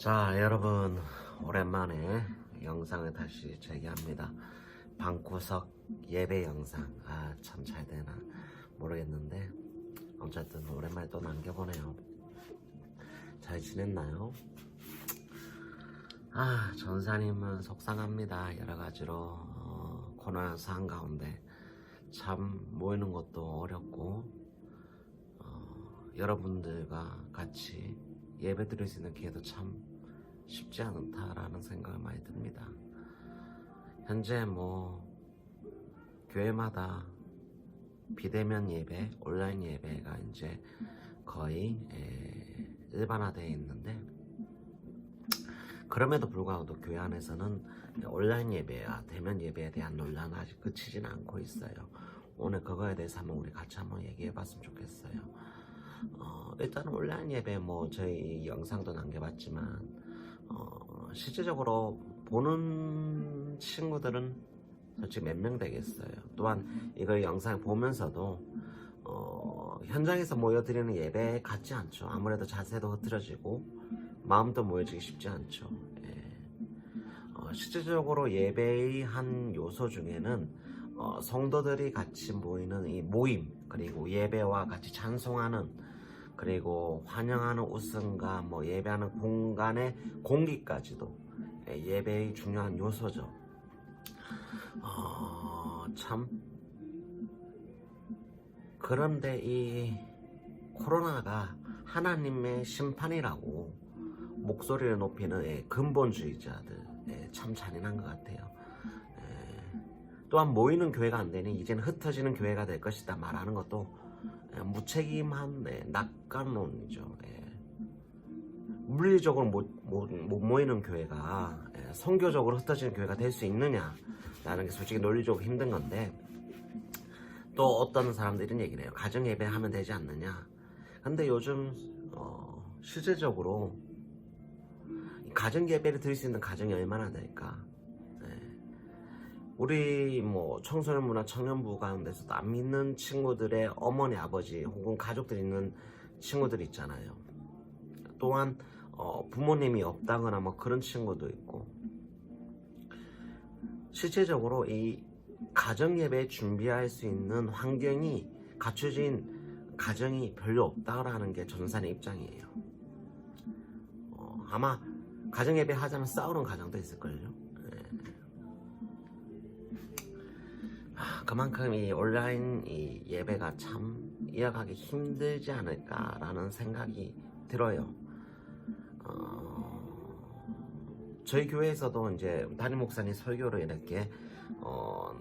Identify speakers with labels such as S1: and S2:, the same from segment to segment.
S1: 자 여러분 오랜만에 영상을 다시 재개합니다. 방구석 예배 영상. 아 참 잘 되나 모르겠는데 어쨌든 오랜만에 또 남겨보네요. 잘 지냈나요? 아 전사님은 속상합니다. 여러가지로 어, 코로나 상황 가운데 참 모이는 것도 어렵고 어, 여러분들과 같이 예배 드릴 수 있는 기회도 참 쉽지 않다라는 생각을 많이 듭니다. 현재 뭐 교회마다 비대면 예배, 온라인 예배가 이제 거의 에, 일반화되어 있는데 그럼에도 불구하고 또 교회 안에서는 온라인 예배와 대면 예배에 대한 논란은 아직 그치진 않고 있어요. 오늘 그거에 대해서 한번 우리 같이 한번 얘기해 봤으면 좋겠어요. 어, 일단 온라인 예배 뭐 저희 영상도 남겨봤지만 어, 실제적으로 보는 친구들은 솔직히 몇 명 되겠어요. 또한 이걸 영상 보면서도 어, 현장에서 모여드리는 예배 같지 않죠. 아무래도 자세도 흐트러지고 마음도 모여지기 쉽지 않죠. 예. 어, 실제적으로 예배의 한 요소 중에는 어, 성도들이 같이 모이는 이 모임 그리고 예배와 같이 찬송하는 그리고 환영하는 웃음과 뭐 예배하는 공간의 공기까지도 예, 예배의 중요한 요소죠. 어, 참 그런데 이 코로나가 하나님의 심판이라고 목소리를 높이는 예, 근본주의자들 예, 참 잔인한 것 같아요. 예, 또한 모이는 교회가 안 되니 이제는 흩어지는 교회가 될 것이다 말하는 것도 예, 무책임한 네, 낙관론이죠. 예. 물리적으로 못, 못, 못 모이는 교회가 예, 성교적으로 흩어지는 교회가 될 수 있느냐라는 게 솔직히 논리적으로 힘든 건데 또 어떤 사람들이 이런 얘기를 해요. 가정 예배 하면 되지 않느냐. 근데 요즘 어, 실제적으로 이 가정 예배를 드릴 수 있는 가정이 얼마나 될까? 예. 우리 뭐 청소년 문화 청년부 가운데서도 안 믿는 친구들의 어머니 아버지 혹은 가족들 있는 친구들 있잖아요. 또한 어, 부모님이 없다거나 뭐 그런 친구도 있고 실제적으로 이 가정 예배 준비할 수 있는 환경이 갖춰진 가정이 별로 없다라는 게 전산의 입장이에요. 어, 아마 가정 예배 하자면 싸우는 가정도 있을걸요. 그만큼 이 온라인 이 예배가 참 이어가기 힘들지 않을까라는 생각이 들어요. 어, 저희 교회에서도 이제 담임 목사님 설교를 이렇게 어,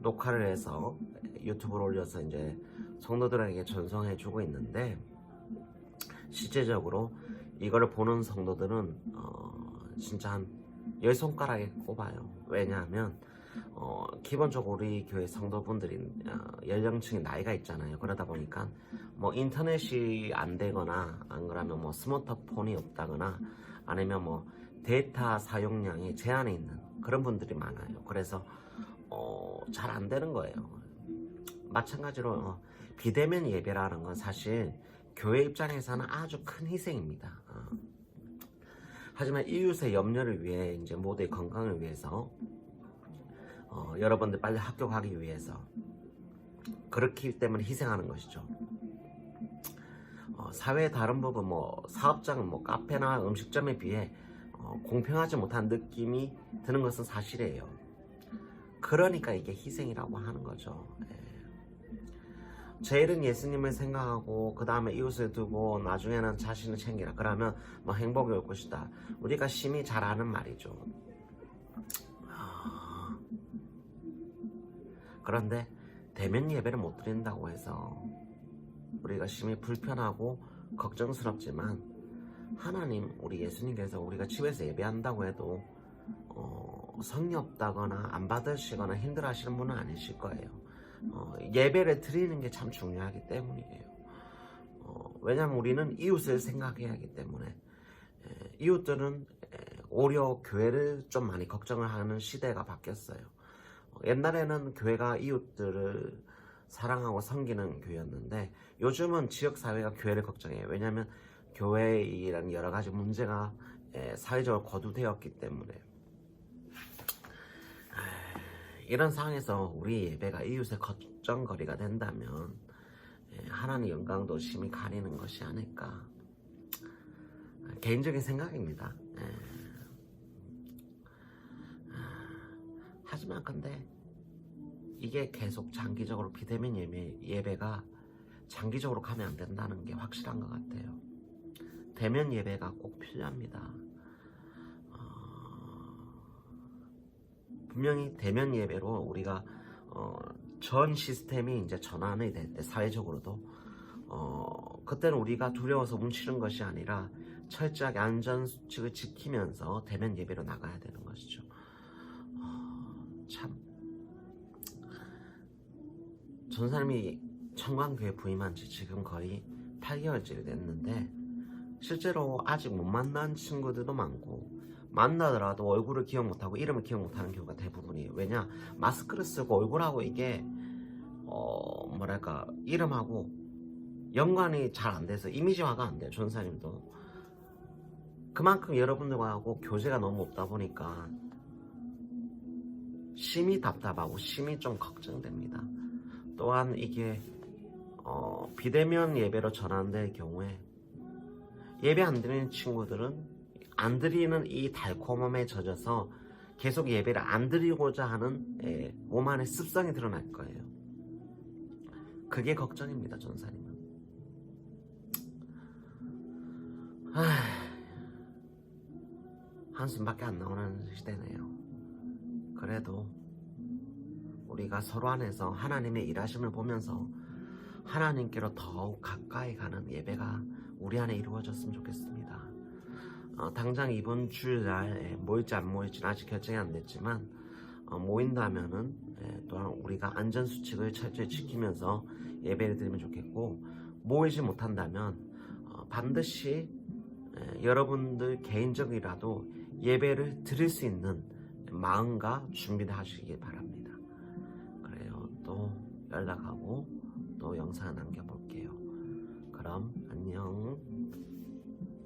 S1: 녹화를 해서 유튜브로 올려서 이제 성도들에게 전송해 주고 있는데 실제적으로 이걸 보는 성도들은 어, 진짜 한 열 손가락에 꼽아요. 왜냐하면 어, 기본적으로 우리 교회 성도분들이 어, 연령층이 나이가 있잖아요. 그러다 보니까 뭐 인터넷이 안 되거나 안 그러면 뭐 스마트폰이 없다거나 아니면 뭐 데이터 사용량이 제한이 있는 그런 분들이 많아요. 그래서 어, 잘 안 되는 거예요. 마찬가지로 어, 비대면 예배라는 건 사실 교회 입장에서는 아주 큰 희생입니다. 어. 하지만 이웃의 염려를 위해 이제 모두의 건강을 위해서 어, 여러분들 빨리 학교 가기 위해서 그렇기 때문에 희생하는 것이죠. 어, 사회의 다른 부분 뭐 사업장은 뭐 카페나 음식점에 비해 어, 공평하지 못한 느낌이 드는 것은 사실이에요. 그러니까 이게 희생이라고 하는 거죠. 예. 제일은 예수님을 생각하고 그 다음에 이웃을 두고 나중에는 자신을 챙기라. 그러면 뭐 행복이 올 것이다. 우리가 심히 잘 아는 말이죠. 아, 그런데 대면 예배를 못 드린다고 해서 우리가 심히 불편하고 걱정스럽지만 하나님 우리 예수님께서 우리가 집에서 예배한다고 해도 어, 성이 없다거나 안 받으시거나 힘들어하시는 분은 아니실 거예요. 어, 예배를 드리는 게 참 중요하기 때문이에요. 어, 왜냐하면 우리는 이웃을 생각해야 하기 때문에 에, 이웃들은 에, 오히려 교회를 좀 많이 걱정을 하는 시대가 바뀌었어요. 어, 옛날에는 교회가 이웃들을 사랑하고 섬기는 교회였는데 요즘은 지역 사회가 교회를 걱정해요. 왜냐하면 이런 여러 가지 문제가 예, 사회적으로 거두되었기 때문에 아, 이런 상황에서 우리 예배가 이웃의 걱정거리가 된다면 예, 하나님 영광도 심히 가리는 것이 아닐까 아, 개인적인 생각입니다. 예. 아, 하지만 근데 이게 계속 장기적으로 비대면 예배, 예배가 장기적으로 가면 안 된다는 게 확실한 것 같아요. 대면 예배가 꼭 필요합니다. 어, 분명히 대면 예배로 우리가 어, 전 시스템이 이제 전환이 될 때 사회적으로도 어, 그때는 우리가 두려워서 뭉치는 것이 아니라 철저하게 안전 수칙을 지키면서 대면 예배로 나가야 되는 것이죠. 어, 참 전사님이 청광교회 부임한 지 지금 거의 8개월째 됐는데 실제로 아직 못 만난 친구들도 많고 만나더라도 얼굴을 기억 못하고 이름을 기억 못하는 경우가 대부분이에요. 왜냐 마스크를 쓰고 얼굴하고 이게 어 뭐랄까 이름하고 연관이 잘 안 돼서 이미지화가 안 돼요. 전사님도 그만큼 여러분들하고 교제가 너무 없다 보니까 심히 답답하고 심히 좀 걱정됩니다. 또한 이게 어, 비대면 예배로 전환될 경우에 예배 안 드리는 친구들은 안 드리는 이 달콤함에 젖어서 계속 예배를 안 드리고자 하는 예, 몸 안에 습성이 드러날 거예요. 그게 걱정입니다, 전사님은. 아, 한숨밖에 안 나오는 시대네요. 그래도 우리가 서로 안에서 하나님의 일하심을 보면서 하나님께로 더욱 가까이 가는 예배가 우리 안에 이루어졌으면 좋겠습니다. 어, 당장 이번 주일날 예, 모일지 안 모일지는 아직 결정이 안 됐지만 어, 모인다면은 예, 또한 우리가 안전 수칙을 철저히 지키면서 예배를 드리면 좋겠고 모이지 못한다면 어, 반드시 예, 여러분들 개인적이라도 예배를 드릴 수 있는 마음과 준비를 하시기 바랍니다. 그래요. 또 연락하고 또 영상 남겨볼게요. 그럼 안녕.